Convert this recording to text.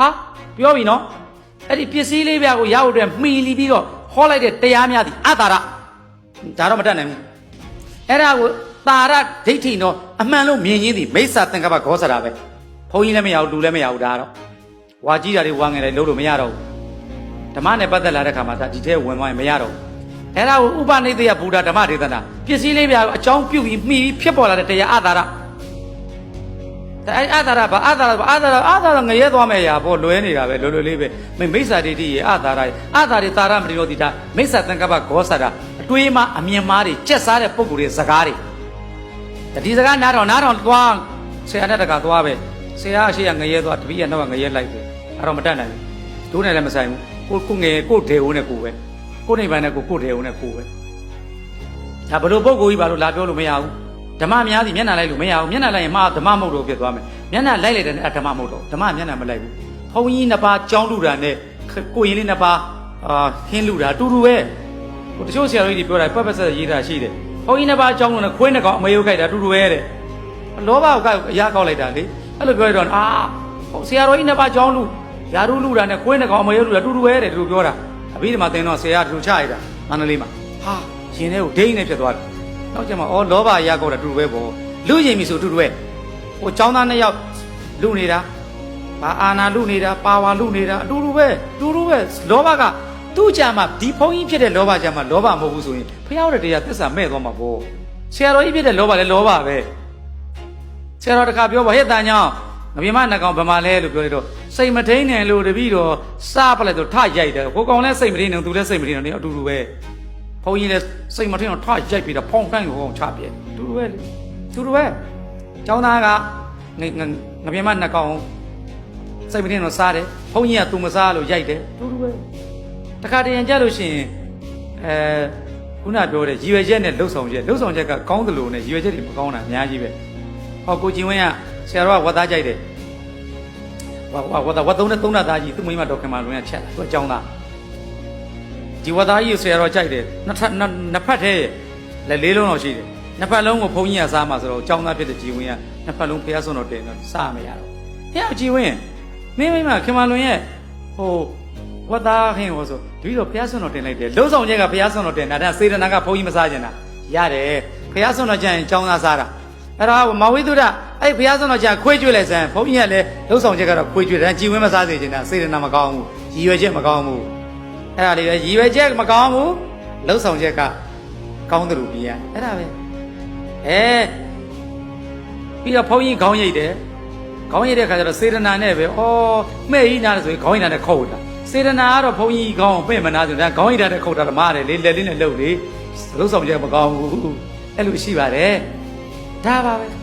ဟာပြောပြီနော်အဲ့ဒီပစ္စည်းလေးပြားကိုရဖို့အတွက်မှီလီပြီးတော့ဟောလိုက်တဲ့တရားများသည်အတာရဒါတော့မတတ်နိုင်ဘူးအဲ့ဒါကိုတာရဒိဋ္ဌိနော်အမှန်လို့မြင်ရင်းသည်မိစ္ဆာသင်္ကပ္ပဂောစရာပဲဘုန်းကြီးလည်းမရဘူးလူလည်းမရဘူးဒါတော့ဝါကြီးတာတွေဝါငယ်တယ်လို့လို့မရတော့ဘူးဓမ္မနဲ့ပတ်သက်လာတဲ့ခါမှာဒါဒီထဲဝင်သွားရင်မရတော့ဘူးအဲ့ဒါကိုဥပနိဒေယဘုရားဓမ္မဒေသနာပစ္စည်းလေးပြားကိုအကြောင်းပြုပြီးမှီပြီးဖြစ်ပေါ်လာတဲ့တရားအတာရဒါ အဲ့အာသာရဘာအာသာရဘာအာသာရအာသာရငရဲသွားမဲ့ရာပေါ့လွဲနေတာပဲလွယ်လွယ်လေးပဲမိမိစ္ဆာဒိဋ္ဌိရေအာသာရရေအာသာရိသာရမတိရောတိတာမိစ္ဆာသင်္ကပ္ပဂောဆရာအတွေးမှအမြင်မှားတွေကြက်စားတဲ့ပုံကိုယ်တွေစကားတွေတတိစကားနားတော့နားတော့သွားဆရာနဲ့တကသွားပဲဆရာအရှိကငရဲသွားတပည့်ကနောက်ကငရဲလိုက်ပဲအဲ့တော့မတတ်နိုင်ဘူးတို့နဲ့လည်းမဆိုင်ဘူးကိုကိုငယ်ကိုဒေဦးနဲ့ကိုပဲကိုနေပန်နဲ့ကိုကိုဒေဦးနဲ့ကိုပဲဒါဘလို့ပုံကိုယ်ကြီးဘာလို့လာပြောလို့မရဘူး ဓမ္မများစီမျက်နှာလိုက်လို့မရဘူးမျက်နှာလိုက်ရင်မှာဓမ္မမဟုတ်တော့ဖြစ်သွားမယ်မျက်နှာလိုက်လိုက်တယ်နဲ့အဓမ္မမဟုတ်တော့ဓမ္မမျက်နှာမလိုက်ဘူးဘုန်းကြီးနှစ်ပါးကြောင်းလူတာနဲ့ကိုရင်လေးနှစ်ပါးအာဟင်းလူတာအတူတူပဲဟိုတချို့ဆရာတော်ကြီးတွေပြောတာပတ်ပတ်ဆက်ဆက်ရေးတာရှိတယ်ဘုန်းကြီးနှစ်ပါးကြောင်းလို့နဲ့ခွေးနှစ်ကောင်အမေယုတ်ခိုက်တာအတူတူပဲတဲ့လောဘကိုအရာကောက်လိုက်တာလေအဲ့လိုပြောရတော့အာဟိုဆရာတော်ကြီးနှစ်ပါးကြောင်းလူယာရုလူတာနဲ့ခွေးနှစ်ကောင်အမေယုတ်လူတာအတူတူပဲတဲ့ဒီလိုပြောတာအဘိဓမ္မာသင်တော့ဆရာကဒီလိုချရတာမန္တလေးမှာဟာရှင်ထဲကိုဒိန်းနဲ့ဖြစ်သွားတယ် နောက်ကျမှဩလောဘအရာကောက်တာအတူတူပဲပေါ့လူရင်ပြီဆိုအတူတူပဲဟိုចောင်းသားနှစ်ယောက်လူနေတာဘာအာနာလူနေတာပါဝါလူနေတာအတူတူပဲအတူတူပဲလောဘကသူ့ကြမှာဒီဖုန်းကြီးဖြစ်တဲ့လောဘကြမှာလောဘမဟုတ်ဘူးဆိုရင်ဖျောက်တဲ့တရားသစ္စာမဲ့သွားမှာပေါ့ဆရာတော်ကြီးဖြစ်တဲ့လောဘလည်းလောဘပဲဆရာတော်တခါပြောပါဟဲ့တန်ညောင်းငပြေမနှကောင်ဗမာလဲလို့ပြောလိုက်တော့စိတ်မထိန်နဲ့လို့တပည့်တော်စားပလိုက်တော့ထရိုက်တယ်ကိုကောင်လည်းစိတ်မထိန်နဲ့သူလည်းစိတ်မထိန်နဲ့အတူတူပဲ ဘုန်းကြီးလည်းစိတ်မထင်တော့ထွားရိုက်ပြီးတော့ဖောင်းတန်းကိုဟောင်းချပြဲတူတူပဲလေတူတူပဲကျောင်းသားကငငငပြင်းမနှစ်ကောင်စိတ်မထင်တော့စားတယ်ဘုန်းကြီးကသူမစားလို့ရိုက်တယ်တူတူပဲတခါတရံကြလို့ရှိရင်အဲခုနပြောတဲ့ရည်ရွယ်ချက်နဲ့လှုပ်ဆောင်ချက်လှုပ်ဆောင်ချက်ကကောင်းတယ်လို့နဲ့ရည်ရွယ်ချက်တွေမကောင်းတာအများကြီးပဲဟောကိုကျင်ဝင်းကဆရာတော်ကဝတ်သားကြိုက်တယ်ဝါဝါဝတ်သားဝတ်သုံးနဲ့သုံးတာသားကြီးသူ့မိမတော်ခင်မလွင်ကချက်လာသူကကျောင်းသား ဒီဝတ်သားကြီးကိုဆရာတော်ကြိုက်တယ်နှစ်ထပ်နှစ်နှစ်ဖက်ထဲလက်လေးလုံးတော့ရှိတယ်နှစ်ဖက်လုံးကိုဘုန်းကြီးကစားမှာဆိုတော့အကြောင်းသားဖြစ်တဲ့ကြည်ဝင်းကနှစ်ဖက်လုံးဘုရားဆုံးတော်တင်တော့စားမရတော့ဘုရားကြည်ဝင်းမင်းမိမခင်မလွင်ရဲ့ဟိုဝတ်သားဟင်းဟောဆိုတပည့်တော်ဘုရားဆုံးတော်တင်လိုက်တယ်လုံးဆောင်ချက်ကဘုရားဆုံးတော်တင်တာဒါစေတနာကဘုန်းကြီးမစားကြင်တာရတယ်ဘုရားဆုံးတော်ကျရင်အကြောင်းသားစားတာအဲ့တော့မဝိသုဒ္ဓအဲ့ဘုရားဆုံးတော်ကျခွေးကျွေးလိုက်စမ်းဘုန်းကြီးကလည်းလုံးဆောင်ချက်ကတော့ခွေးကျွေးတယ်ကြည်ဝင်းမစားစေချင်တာစေတနာမကောင်းဘူးရည်ရွယ်ချက်မကောင်းဘူး အဲ့ဒါလေးပဲရည်ရွယ်ချက်မကောင်းဘူးလှုပ်ဆောင်ချက်ကကောင်းတယ်လို့ပြရအဲ့ဒါပဲအဲပြီးတော့ဘုန်းကြီးခေါင်းရိပ်တယ်ခေါင်းရိပ်တဲ့ခါကျတော့စေတနာနဲ့ပဲဩမဲ့ကြီးနာတယ်ဆိုရင်ခေါင်းရိပ်နာနဲ့ခုတ်တာစေတနာကတော့ဘုန်းကြီးခေါင်းကိုပဲ့မနာဆိုတော့ခေါင်းရိပ်တာနဲ့ခုတ်တာဓမ္မတယ်လေလက်လေးနဲ့လှုပ်လေလှုပ်ဆောင်ချက်မကောင်းဘူးအဲ့လိုရှိပါတယ်ဒါပါပဲ